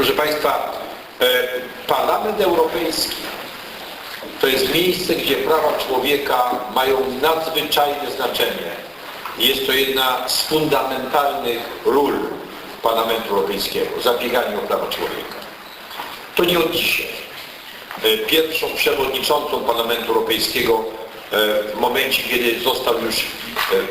Proszę Państwa, e, Parlament Europejski to jest miejsce, gdzie prawa człowieka mają nadzwyczajne znaczenie. Jest to jedna z fundamentalnych ról Parlamentu Europejskiego, zabieganie o prawa człowieka. To nie od dzisiaj. E, Pierwszą przewodniczącą Parlamentu Europejskiego e, w momencie, kiedy został już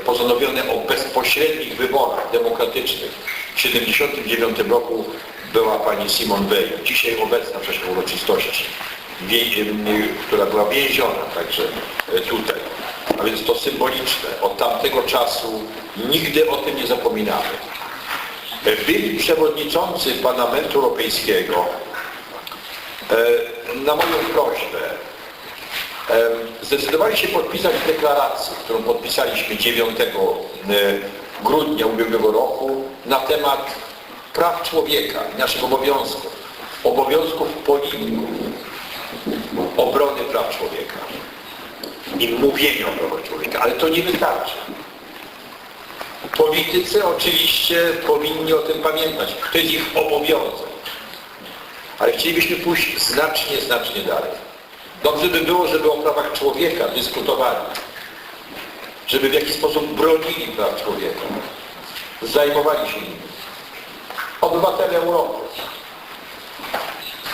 postanowione o bezpośrednich wyborach demokratycznych w 1979 roku była pani Simone Weil, dzisiaj obecna w czasie uroczystości, która była więziona także e, tutaj. A więc to symboliczne. Od tamtego czasu nigdy o tym nie zapominamy. E, Byli przewodniczący Parlamentu Europejskiego e, na moją prośbę zdecydowali się podpisać deklarację, którą podpisaliśmy 9 e, grudnia ubiegłego roku na temat praw człowieka i naszych obowiązków, obowiązków polityków, obrony praw człowieka i mówienia o prawach człowieka, ale to nie wystarczy. Politycy oczywiście powinni o tym pamiętać. To jest ich obowiązek. Ale chcielibyśmy pójść znacznie, znacznie dalej. Dobrze by było, żeby o prawach człowieka dyskutowali. Żeby w jakiś sposób bronili praw człowieka. Zajmowali się nimi. Obywatele Europy.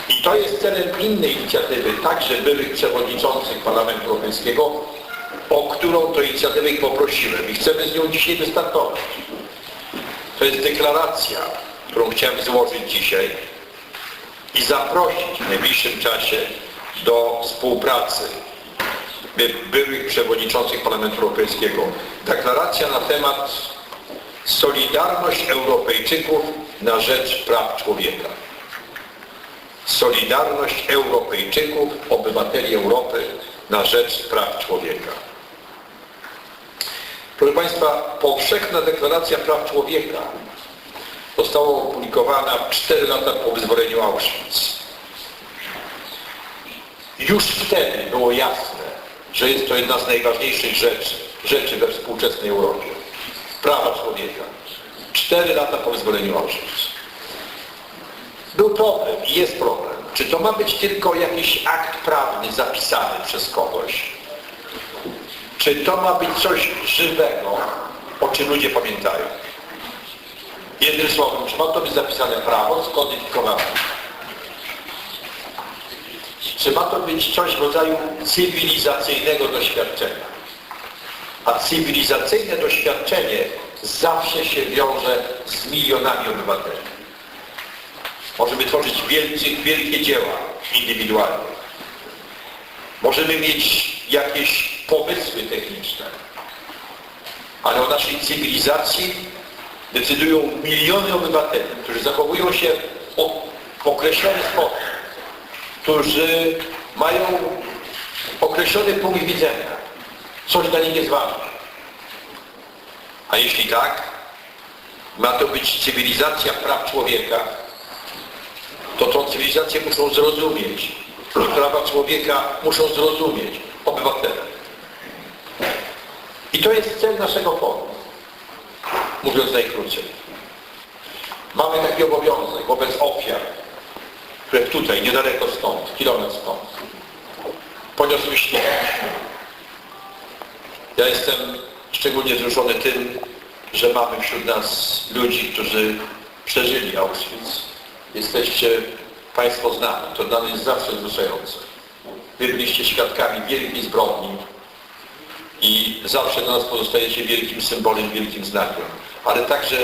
I to jest celem innej inicjatywy, także byłych przewodniczących Parlamentu Europejskiego, o którą to inicjatywę ich poprosiłem. I chcemy z nią dzisiaj wystartować. To jest deklaracja, którą chciałem złożyć dzisiaj i zaprosić w najbliższym czasie do współpracy byłych przewodniczących Parlamentu Europejskiego. Deklaracja na temat Solidarność Europejczyków na rzecz praw człowieka. Solidarność Europejczyków, obywateli Europy na rzecz praw człowieka. Proszę Państwa, powszechna deklaracja praw człowieka została opublikowana 4 lata po wyzwoleniu Auschwitz. Już wtedy było jasne, że jest to jedna z najważniejszych rzeczy, rzeczy we współczesnej Europie. Prawa człowieka. 4 lata po wyzwoleniu Auschwitz. Był problem i jest problem. Czy to ma być tylko jakiś akt prawny zapisany przez kogoś? Czy to ma być coś żywego, o czym ludzie pamiętają? Jednym słowem, czy ma to być zapisane prawo, skodyfikowane? Czy ma to być coś w rodzaju cywilizacyjnego doświadczenia? A cywilizacyjne doświadczenie zawsze się wiąże z milionami obywateli. Możemy tworzyć wielcy, wielkie dzieła indywidualnie. Możemy mieć jakieś pomysły techniczne, ale o naszej cywilizacji decydują miliony obywateli, którzy zachowują się w określony sposób, którzy mają określony punkt widzenia. Coś dla nich jest ważne. A jeśli tak, ma to być cywilizacja praw człowieka, to tą cywilizację muszą zrozumieć. Prawa człowieka muszą zrozumieć obywatele. I to jest cel naszego forum, mówiąc najkrócej. Mamy taki obowiązek wobec ofiar, które tutaj, niedaleko stąd, kilometr stąd, poniosły śmierć. Ja jestem szczególnie wzruszony tym, że mamy wśród nas ludzi, którzy przeżyli Auschwitz. Jesteście Państwo z nami. To dla mnie jest zawsze wzruszające. Wy byliście świadkami wielkiej zbrodni i zawsze dla nas pozostajecie wielkim symbolem, wielkim znakiem. Ale także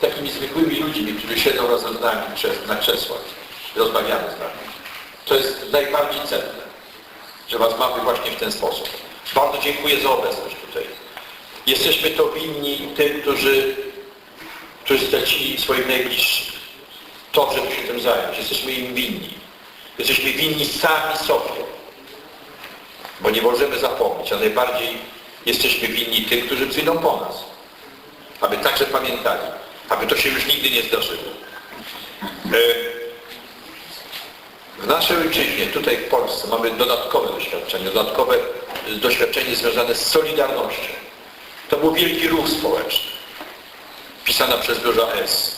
takimi zwykłymi ludźmi, którzy siedzą razem z nami na krzesłach rozmawiamy z nami. To jest najbardziej cenne, że Was mamy właśnie w ten sposób. Bardzo dziękuję za obecność tutaj. Jesteśmy to winni tym, którzy, którzy stracili swoich najbliższych. To, żeby się tym zająć. Jesteśmy im winni. Jesteśmy winni sami sobie. Bo nie możemy zapomnieć, a najbardziej jesteśmy winni tym, którzy przyjdą po nas. Aby także pamiętali. Aby to się już nigdy nie zdarzyło. W naszej ojczyźnie, tutaj w Polsce, mamy dodatkowe doświadczenie, dodatkowe y, doświadczenie związane z Solidarnością. To był wielki ruch społeczny, pisana przez Duża S.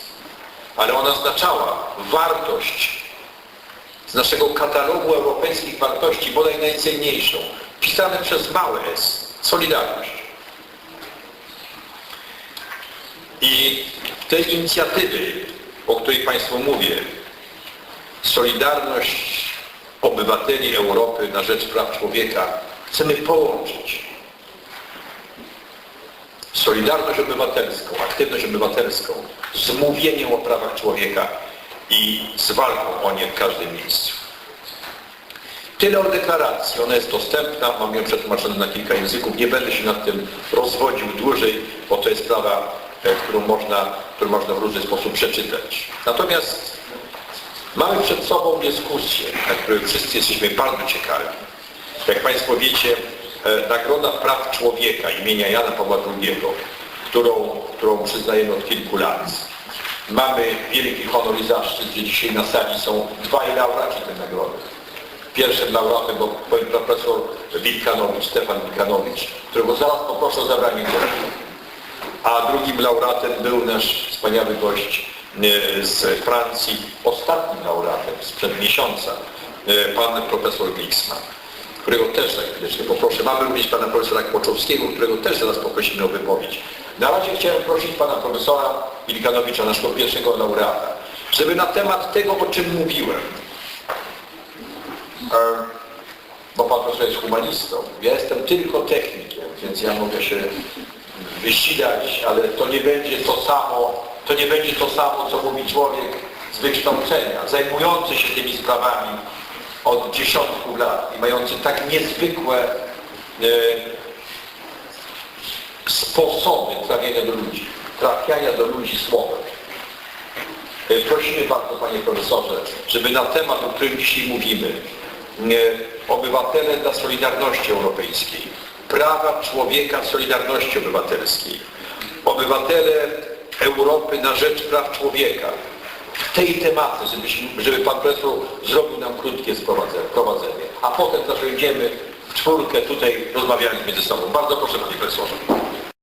ale ona oznaczała wartość z naszego katalogu europejskich wartości, bodaj najcenniejszą, pisane przez małe S, Solidarność. I te inicjatywy, o której Państwu mówię, Solidarność obywateli Europy na rzecz praw człowieka, chcemy połączyć Solidarność obywatelską, aktywność obywatelską z mówieniem o prawach człowieka i z walką o nie w każdym miejscu. Tyle o deklaracji. Ona jest dostępna, mam ją przetłumaczoną na kilka języków. Nie będę się nad tym rozwodził dłużej, bo to jest sprawa, e, którą można, którą można w różny sposób przeczytać. Natomiast mamy przed sobą dyskusję, na której wszyscy jesteśmy bardzo ciekawi. Jak Państwo wiecie, e, Nagroda Praw Człowieka imienia Jana Pawła II, którą, którą przyznajemy od kilku lat. Mamy wielki honor i zaszczyt, że dzisiaj na sali są dwaj laureaci tej nagrody. Pierwszym laureatem był profesor Wilkanowicz, Stefan Wilkanowicz, którego zaraz poproszę o zabranie głosu. A drugim laureatem był nasz wspaniały gość z Francji, ostatnim laureatem sprzed miesiąca, e, pan profesor Glicksman, którego też za chwileczkę poproszę. Mamy również pana profesora Kłoczowskiego, którego też zaraz poprosimy o wypowiedź. Na razie chciałem prosić pana profesora Wilkanowicza, naszego pierwszego laureata, żeby na temat tego, o czym mówiłem, E, bo pan profesor jest humanistą. Ja jestem tylko technikiem, więc ja mogę się wysilać, ale to nie będzie to samo, to nie będzie to samo, co mówi człowiek z wykształcenia, zajmujący się tymi sprawami od dziesiątków lat i mający tak niezwykłe e, sposoby trafienia do ludzi, trafiania do ludzi słowem. E, Prosimy bardzo, panie profesorze, żeby na temat, o którym dzisiaj mówimy, e, obywatele dla Solidarności Europejskiej, prawa człowieka w Solidarności Obywatelskiej, obywatele Europy na rzecz praw człowieka, tej tematy, żebyśmy, żeby pan profesor zrobił nam krótkie sprowadzenie, prowadzenie, a potem zasiądziemy w czwórkę tutaj rozmawialiśmy ze sobą. Bardzo proszę panie profesorze.